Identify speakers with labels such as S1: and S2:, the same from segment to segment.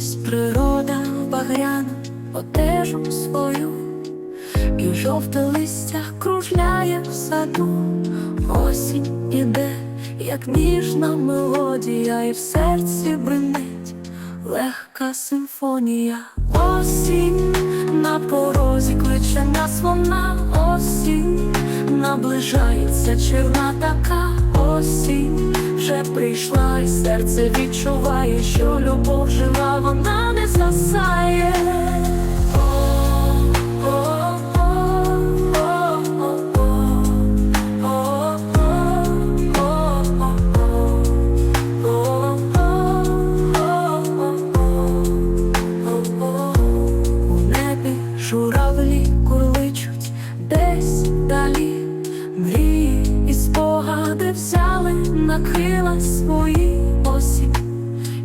S1: Одягтілась природа багряна одежу свою, і жовте листя кружляє в саду, осінь іде, як ніжна мелодія, і в серці бринить легка симфонія. Осінь на порозі кличе нас вона, осінь наближається черна така. Осінь вже прийшла, і серце відчуває, що любов взяли на крила свої осінь,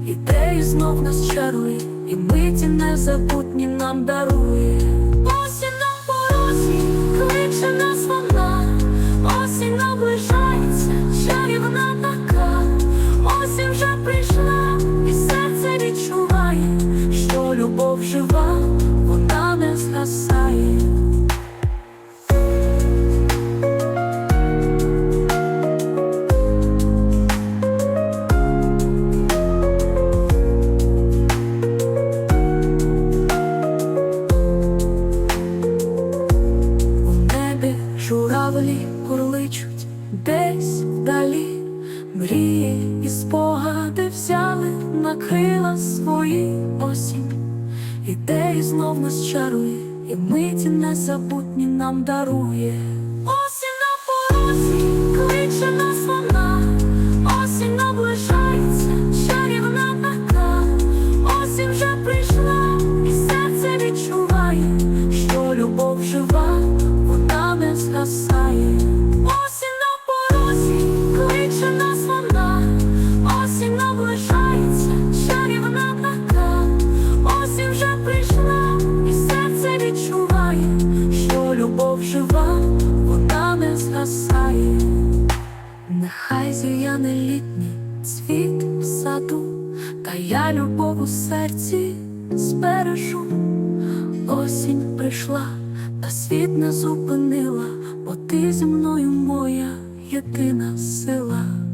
S1: ідеї знов нас чарує, і миті незабутні нам дарує. Осінь на порозі, кличе нас вона, осінь наближається, журавлі курличуть десь вдалі, мрії і спогади взяли на крила свої осінь, ідеї знов нас чарує, і миті незабутні нам дарує. Нехай зіяне літній цвіт в саду, та я любов у серці збережу. Осінь прийшла, та світ не зупинила, бо ти зі мною моя єдина сила.